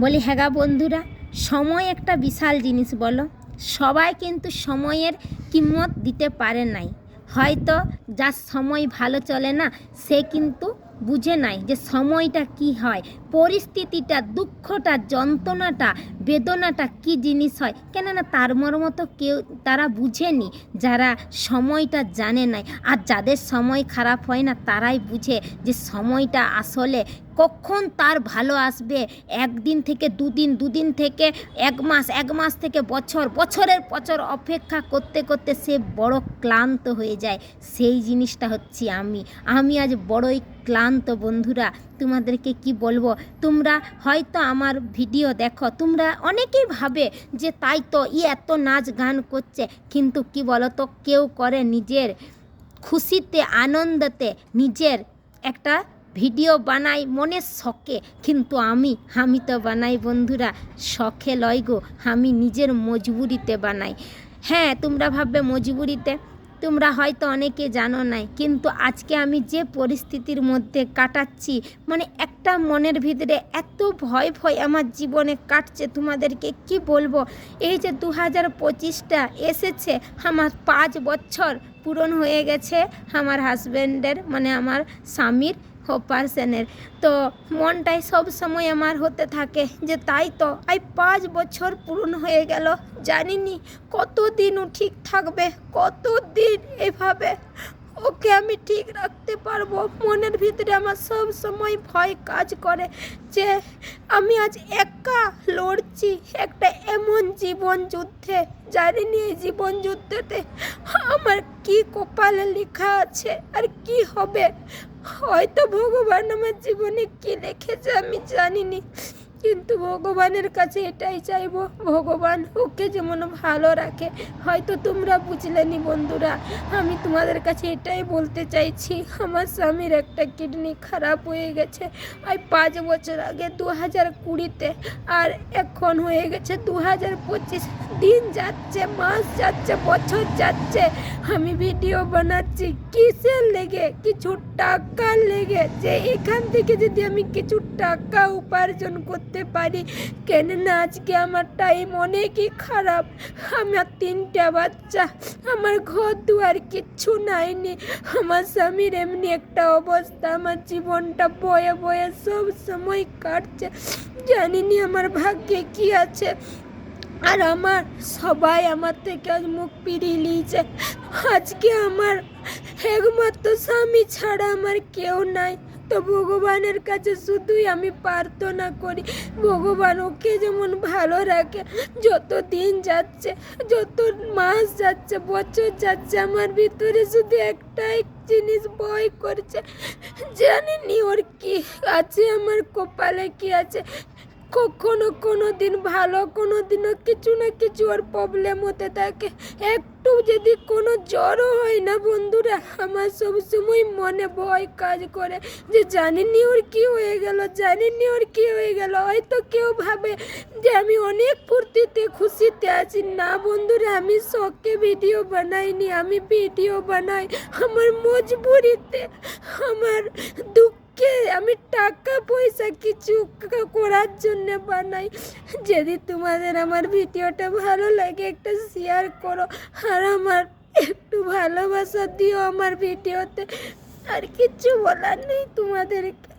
বলি হ্যাঁ বন্ধুরা, সময় একটা বিশাল জিনিস বলো। সবাই কিন্তু সময়ের কিম্মত দিতে পারে নাই। হয়তো যার সময় ভালো চলে না, সে কিন্তু বুঝে নাই যে সময়টা কি হয়। পরিস্থিতিটা, দুঃখটা, যন্ত্রণাটা, বেদনাটা কি জিনিস হয়? কেননা তার মর্ম তো কেউ, তারা বুঝেনি, যারা সময়টা জানে নাই। আর যাদের সময় খারাপ হয় না, তারাই বুঝে যে সময়টা আসলে কখন তার ভালো আসবে। একদিন থেকে দুদিন দুদিন থেকে এক মাস এক মাস থেকে বছর, বছরের বছর অপেক্ষা করতে করতে সে বড় ক্লান্ত হয়ে যায়। সেই জিনিসটা হচ্ছি আমি। আমি আজ বড়ই ক্লান্ত, বন্ধুরা। তোমাদেরকে কি বলব? তোমরা হয়তো আমার ভিডিও দেখো, তোমরা অনেকেই ভাবে যে তাই তো ই এত নাচ গান করছে, কিন্তু কি বলো তো কেউ করে নিজের খুশিতে, আনন্দতে নিজের একটা ভিডিও বানাই মনের শখে, কিন্তু আমি আমি তো বানাই বন্ধুরা, শখে লয় গো, আমি নিজের মজবুরিতে বানাই। হ্যাঁ তোমরা ভাববে মজবুরিতে? তোমরা হয়তো অনেকে জানো নাই, কিন্তু আজকে আমি যে পরিস্থিতির মধ্যে কাটাচ্ছি মানে একটা মনের ভিতরে এত ভয় ভয় আমার জীবনে কাটছে, তোমাদেরকে কি বলব? এই যে দু হাজার পঁচিশটা এসেছে, আমার পাঁচ বছর পূরণ হয়ে গেছে, আমার হাজব্যান্ডের মানে আমার স্বামীর অপারেশনের তো মনটাই সব সময় আমার হতে থাকে যে তাই তো এই পাঁচ বছর পূরণ হয়ে গেল, জানিনি কতদিন ও ঠিক থাকবে, কতদিন এভাবে ওকে আমি ঠিক রাখতে পারব। মনের ভিতরে আমার সব সময় ভয় কাজ করে যে আমি আজ একা লড়ছি একটা এমন জীবন যুদ্ধে, জানিনি এই জীবন যুদ্ধেতে আমার কি কপালে লেখা আছে আর কি হবে। হয়তো ভগবান আমার জীবনে কি লিখেছে আমি জানিনি। কিন্তু ভগবানের কাছে এটাই চাইব, ভগবান ওকে যেমন ভালো রাখে। হয়তো তোমরা বুঝলেনি বন্ধুরা, আমি তোমাদের কাছে এটাই বলতে চাইছি, আমার স্বামীর একটা কিডনি খারাপ হয়ে গেছে ওই পাঁচ বছর আগে দু হাজার কুড়িতে, আর এখন হয়ে গেছে দু হাজার পঁচিশ। দিন যাচ্ছে, মাস যাচ্ছে, বছর যাচ্ছে, আমি ভিডিও বানাচ্ছি, কিসের লেগে? কিছু টাকার লেগে? যে এখান থেকে যদি আমি কিছু টাকা উপার্জন করতে পারি। কেননা আজকে আমার টাইম অনেকই খারাপ। আমার তিনটা বাচ্চা, আমার ঘর দুয়ার কিচ্ছু নাইনি। আমার স্বামীর এমনি একটা অবস্থা, আমার জীবনটা বয়ে বয়ে সব সময় কাটছে। জানিনি আমার ভাগ্যে কি আছে। আর আমার সবাই আমার থেকে আজ মুখ ফিরিয়ে নিয়েছে। আজকে আমার একমাত্র স্বামী ছাড়া আমার কেউ নাই। তো ভগবানের কাছে শুধুই আমি প্রার্থনা করি। ভগবান ওকে যেমন ভালো রাখে, যত দিন যাচ্ছে, যত মাস যাচ্ছে, বছর যাচ্ছে, আমার ভিতরে শুধু একটাই জিনিস ভয় করছে। জানিনি ওর কি আছে, আমার কপালে কি আছে। কখনো কোনো দিন ভালো কোনো দিনও কিছু না কিছু ওর প্রবলেম হতে থাকে। একটু যদি কোনো জ্বরও হয় না বন্ধুরা, আমার সবসময় মনে ভয় কাজ করে যে জানিনি ওর কি হয়ে গেল, জানিনি ওর কি হয়ে গেল। হয়তো কেউ ভাবে যে আমি অনেক ফুর্তিতে খুশিতে আছি। না বন্ধুরা, আমি শখে ভিডিও বানাইনি, আমি ভিডিও বানাই। আমার মজবুরিতে, আমার দুঃখ কে? আমি টাকা পয়সা কিছু করার জন্য বানাই। যদি তোমাদের আমার ভিডিওটা ভালো লাগে, একটা শেয়ার করো। আর আমার একটু ভালোবাসা দিও আমার ভিডিওতে। আর কিছু বলার নেই তোমাদেরকে।